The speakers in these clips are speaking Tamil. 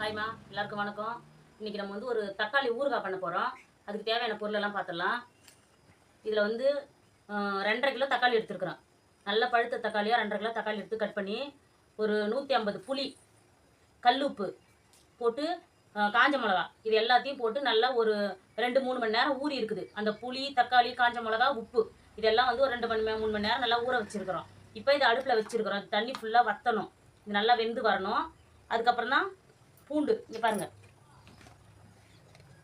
ஹாய்மா எல்லாருக்கும் வணக்கம். இன்னைக்கு நம்ம வந்து ஒரு தக்காளி ஊறுகாய் பண்ண போகிறோம் அதுக்கு தேவையான பொருளெல்லாம் பார்த்துடலாம். இதில் வந்து ரெண்டரை கிலோ தக்காளி எடுத்துருக்குறோம். நல்ல பழுத்த தக்காளியாக ரெண்டரை கிலோ தக்காளி எடுத்து கட் பண்ணி ஒரு நூற்றி ஐம்பது புளி கல்லுப்பு போட்டு காஞ்ச மிளகா. இது எல்லாத்தையும் போட்டு நல்லா ஒரு ரெண்டு மூணு மணி நேரம் ஊறி இருக்குது. அந்த புளி தக்காளி காஞ்ச மிளகா உப்பு இதெல்லாம் வந்து ஒரு ரெண்டு மணி மூணு மணி நேரம் நல்லா ஊற வச்சுருக்குறோம். இப்போ இது அடுப்பில் வச்சிருக்கிறோம். தண்ணி ஃபுல்லாக வற்றணும் இது நல்லா வெந்து வரணும். அதுக்கப்புறம் தான் பூண்டு இங்கே பாருங்கள்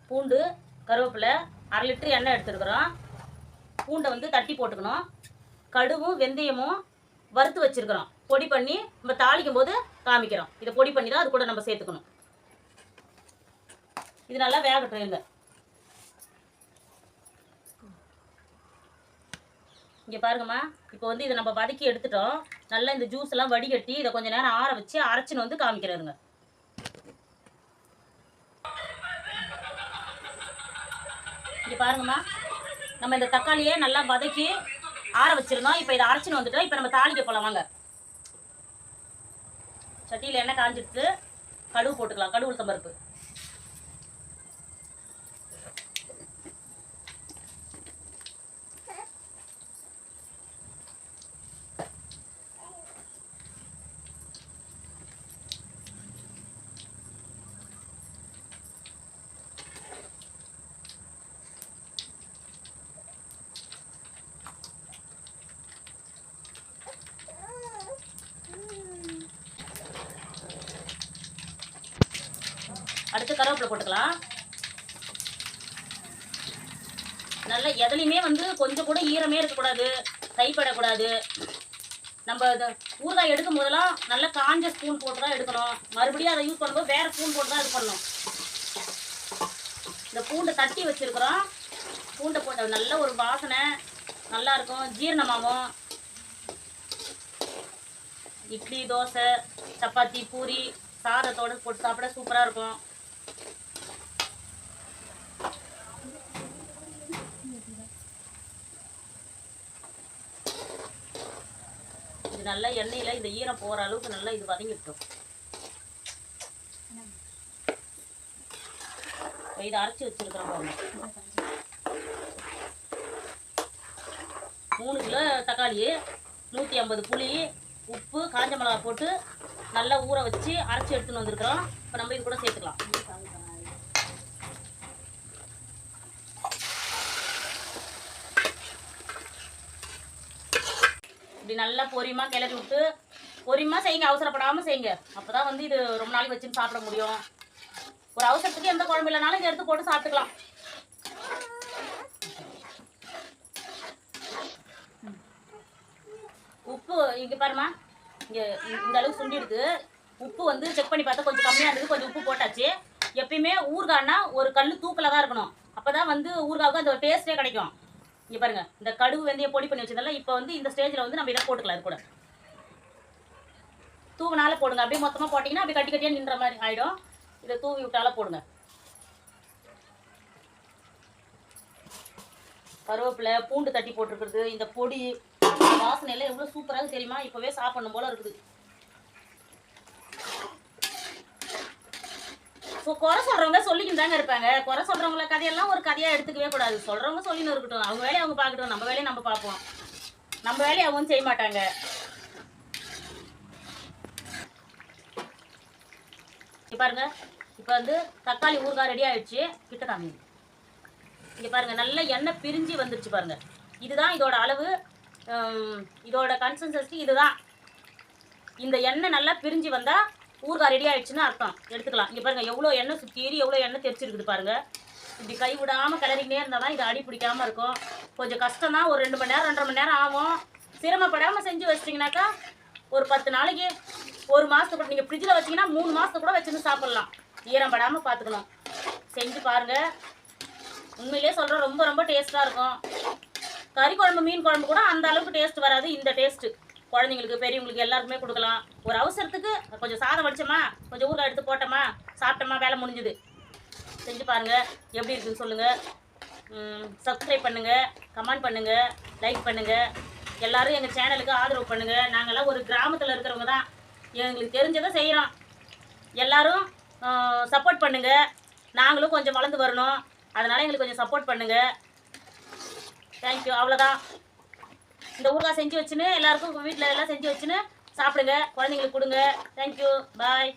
பூண்டு கருவேப்பிலை அரை லிட்டர் எண்ணெய் எடுத்துருக்குறோம். பூண்டை வந்து தட்டி போட்டுக்கணும். கடுவும் வெந்தயமும் வறுத்து வச்சிருக்கிறோம். பொடி பண்ணி நம்ம தாளிக்கும் போது காமிக்கிறோம். இதை பொடி பண்ணி தான் அது கூட நம்ம சேர்த்துக்கணும். இது நல்லா வேகட்டும் இருங்க. இங்கே பாருங்கம்மா. இப்போ வந்து இதை நம்ம வதக்கி எடுத்துட்டோம். நல்லா இந்த ஜூஸ் எல்லாம் வடிகட்டி இதை கொஞ்ச நேரம் ஆற வச்சு அரைச்சின்னு வந்து காமிக்கிறேருங்க இங்கே பாருங்கம்மா. நம்ம இந்த தக்காளியை நல்லா வதக்கி ஆற வச்சுருந்தோம். இப்போ இதை அரைச்சின்னு வந்துட்டோம். இப்போ நம்ம தாளிக்க போகலாம் வாங்க. சட்டியில் எண்ணெய் காஞ்சிடுத்து கடுகு போட்டுக்கலாம். கடுகு உளுத்தம் பருப்பு. அடுத்து கருவேப்பிலை போட்டுக்கலாம். நல்லா எதுலையுமே வந்து கொஞ்சம் கூட ஈரமே இருக்கக்கூடாது தைப்படக்கூடாது நம்ம இது ஊறுகாய் எடுக்கும் போதெல்லாம் நல்ல காஞ்ச ஸ்பூன் போட்டு தான் எடுக்கணும். மறுபடியும் அதை யூஸ் பண்ணும்போது வேறு ஸ்பூன் போட்டு தான் இது பண்ணணும். இந்த பூண்டை தட்டி வச்சிருக்கிறோம். பூண்டை போட்ட நல்ல ஒரு வாசனை நல்லா இருக்கும். ஜீரணமாகும். இட்லி தோசை சப்பாத்தி பூரி சாதத்தோட போட்டு சாப்பிட சூப்பராக இருக்கும். இது நல்லா எண்ணெயில் இந்த ஈரம் போகிற அளவுக்கு நல்லா இது வதங்கிட்டோம். இதை அரைச்சி வச்சிருக்கிறோம் பாருங்க. மூணு கிலோ தக்காளி நூற்றி ஐம்பது புளி உப்பு காஞ்ச மிளகா போட்டு நல்லா ஊற வச்சு அரைச்சி எடுத்துன்னு வந்திருக்கிறோம். இப்போ நம்ம இது கூட சேர்த்துக்கலாம். இப்படி நல்லா பொரியமாக கிளறி விட்டு பொரியமாக செய்யுங்க அவசரப்படாமல் செய்யுங்க. அப்போ தான் வந்து இது ரொம்ப நாளைக்கு வச்சுன்னு சாப்பிட முடியும். ஒரு அவசரத்துக்கு எந்த குழம்பு இல்லைனாலும் இதை எடுத்து போட்டு சாப்பிட்டுக்கலாம். உப்பு இங்கே பாருமா இங்கே இந்த அளவுக்கு சுண்டிடுது உப்பு வந்து செக் பண்ணி பார்த்தா கொஞ்சம் கம்மியாக இருந்தது. கொஞ்சம் உப்பு போட்டாச்சு. எப்பயுமே ஊறுகாய்னா ஒரு கல் தூக்கில் தான் இருக்கணும். அப்போ தான் வந்து ஊறுகாவுக்கு அந்த டேஸ்ட்டே கிடைக்கும். இங்கே பாருங்க இந்த கடுகு வெந்தயம் பொடி பண்ணி வச்சதெல்லாம் இப்போ வந்து இந்த ஸ்டேஜில் வந்து நம்ம இதை போட்டுக்கலாம் அது கூட. தூவினால போடுங்க. அப்படியே மொத்தமாக போட்டிங்கன்னா அப்படியே கட்டி கட்டியாக நின்ற மாதிரி ஆகிடும் இதை தூவி விட்டால போடுங்க. கருவேப்பிலை பூண்டு தட்டி போட்டிருக்கிறது இந்த பொடி வாசனையெல்லாம் வாசனை எல்லாம் எவ்வளோ சூப்பராக தெரியுமா? இப்போவே சாப்பிடணும் போல இருக்குது. குறை சொல்கிறவங்க சொல்லிக்கிட்டு தாங்க இருப்பாங்க. குறை சொல்கிறவங்கள கதையெல்லாம் ஒரு கதையாக எடுத்துக்கவே கூடாது. சொல்கிறவங்க சொல்லின்னு இருக்கட்டும். அவங்க வேலையை அவங்க பார்க்கட்டும். நம்ம வேலையை நம்ம பார்ப்போம். நம்ம வேலையை அவங்க செய்ய மாட்டாங்க. பாருங்க. இப்போ வந்து தக்காளி ஊறுகாய் ரெடி ஆயிடுச்சு. கிட்ட காமி இங்க பாருங்க. நல்ல எண்ணெய் பிரிஞ்சு வந்துருச்சு பாருங்க. இதுதான் இதோட அளவு. இதோட கன்சிஸ்டன்சி இதுதான். இந்த எண்ணெய் நல்லா பிரிஞ்சு வந்தா ஊறுகாய் ரெடி ஆயிடுச்சுன்னு அர்த்தம். எடுத்துக்கலாம். இங்கே பாருங்க எவ்வளோ எண்ணெய் சுற்றி எவ்வளோ எண்ணெய் தெரிச்சிருக்குது பாருங்க. இப்படி கை விடாமல் கிளறிக்கிட்டே இருந்தால் தான் இது அடி பிடிக்காமல் இருக்கும். கொஞ்சம் கஷ்டம் தான் ஒரு ரெண்டு மணி நேரம் ரெண்டரை மணி நேரம் ஆகும். சிரமப்படாமல் செஞ்சு வச்சிட்டிங்கனாக்கா ஒரு பத்து நாளைக்கு ஒரு மாதத்துக்கு கூட நீங்கள் ஃப்ரிட்ஜில் வச்சீங்கன்னா மூணு மாதத்துக்கு கூட வச்சுருந்து சாப்பிட்லாம். ஈரம் படாமல் பார்த்துக்கணும். செஞ்சு பாருங்கள் உண்மையிலே சொல்கிறேன் ரொம்ப ரொம்ப டேஸ்ட்டாக இருக்கும். கறி குழம்பு மீன் குழம்பு கூட அந்த அளவுக்கு டேஸ்ட் வராது. இந்த டேஸ்ட்டு குழந்தைங்களுக்கு பெரியவங்களுக்கு எல்லாருக்குமே கொடுக்கலாம். ஒரு அவசரத்துக்கு கொஞ்சம் சாதம் வடிச்சோமா கொஞ்சம் ஊறுகாய் எடுத்து போட்டோமா சாப்பிட்டோமா வேலை முடிஞ்சுது. செஞ்சு பாருங்கள் எப்படி இருக்குன்னு சொல்லுங்கள் சப்ஸ்கிரைப் பண்ணுங்கள் கமெண்ட் பண்ணுங்கள் லைக் பண்ணுங்கள் எல்லாரும் எங்கள் சேனலுக்கு ஆதரவு பண்ணுங்கள் நாங்கள்லாம் ஒரு கிராமத்தில் இருக்கிறவங்க தான். எங்களுக்கு தெரிஞ்சதை செய்கிறோம் எல்லோரும் சப்போர்ட் பண்ணுங்கள் நாங்களும் கொஞ்சம் வளர்ந்து வரணும். அதனால் எங்களுக்கு கொஞ்சம் சப்போர்ட் பண்ணுங்கள் தேங்க்யூ அவ்வளோதான் இந்த ஊறுகாய் செஞ்சு வச்சுன்னு எல்லாருக்கும் வீட்டில் எல்லாம் செஞ்சு வச்சுன்னு சாப்பிடுங்க. குழந்தைங்களுக்கு கொடுங்க. Thank you bye